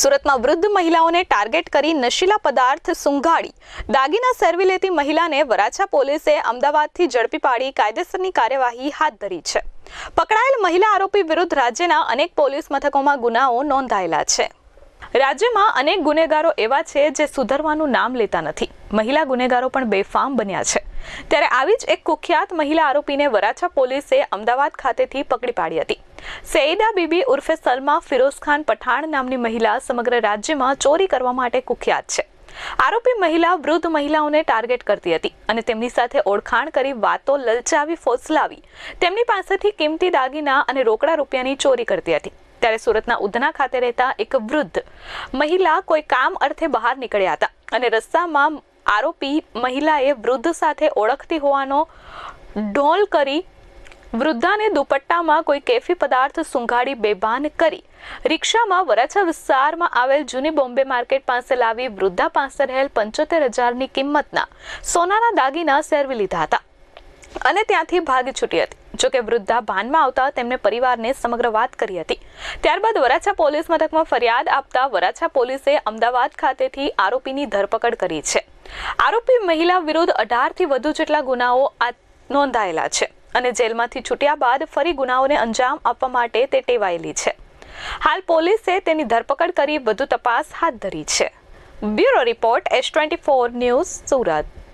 સુરતમાં વૃદ્ધ મહિલાઓને ટાર્ગેટ કરી નશીલા પદાર્થ સુંઘાડી દાગીના સેરવી લેતી મહિલાને વરાછા પોલીસે અમદાવાદથી ઝડપી પાડી કાયદેસરની કાર્યવાહી હાથ ધરી છે. પકડાયેલ મહિલા આરોપી વિરુદ્ધ રાજ્યના અનેક પોલીસ મથકોમાં ગુનાઓ નોંધાયેલા છે. રાજ્યમાં અનેક ગુનેગારો એવા છે જે સુધરવાનું નામ લેતા નથી. મહિલા ગુનેગારો પણ બેફામ બન્યા છે. ત્યારે આવી જ એક કુખ્યાત મહિલા આરોપીને વરાછા પોલીસે અમદાવાદ ખાતેથી પકડી પાડી હતી. સૈદા બીબી ઉર્ફે સલમા ફિરોઝ ખાન પઠાણ નામની મહિલા સમગ્ર રાજ્યમાં ચોરી કરવા માટે કુખ્યાત છે. આરોપી મહિલા વૃદ્ધ મહિલાઓને ટાર્ગેટ કરતી હતી અને તેમની સાથે ઓળખાણ કરી વાતો લલચાવી ફોસલાવી તેમની પાસેથી કિંમતી દાગીના અને રોકડા રૂપિયાની ચોરી કરતી હતી. ત્યારે સુરતના ઉધના ખાતે રહેતા એક વૃદ્ધ મહિલા કોઈ કામ અર્થે બહાર નીકળ્યા હતા અને રસ્તામાં આરોપી મહિલાએ વૃદ્ધ સાથે ઓળખતી હોવાનો ઢોલ કરી વૃદ્ધાને દુપટ્ટામાં કોઈ કેફી પદાર્થ સુંઘાડી બેભાન કરી. રિક્ષામાં વરાછા વિસ્તારમાં આવેલ જૂની બોમ્બે માર્કેટ પાસે લાવી વૃદ્ધા પાસે રહેલ પંચોતેર હજારની કિંમતના સોનાના દાગીના સેરવી લીધા હતા. અને ત્યાંથી ભાગી છૂટી હતી. જોકે વૃદ્ધા ભાનમાં આવતા તેમને પરિવારને સમગ્ર વાત કરી હતી. ત્યારબાદ વરાછા પોલીસ મથકમાં ફરિયાદ આપતા વરાછા પોલીસે અમદાવાદ ખાતેથી આરોપીની ધરપકડ કરી છે. આરોપી મહિલા વિરુદ્ધ અઢારથી વધુ જેટલા ગુનાઓ નોંધાયેલા છે અને જેલમાંથી છૂટ્યા બાદ ફરી ગુનાઓને અંજામ આપવા માટે તે ટેવાયેલી છે. હાલ પોલીસે તેની ધરપકડ કરી વધુ તપાસ હાથ ધરી છે. Bureau report S twenty four news Surat.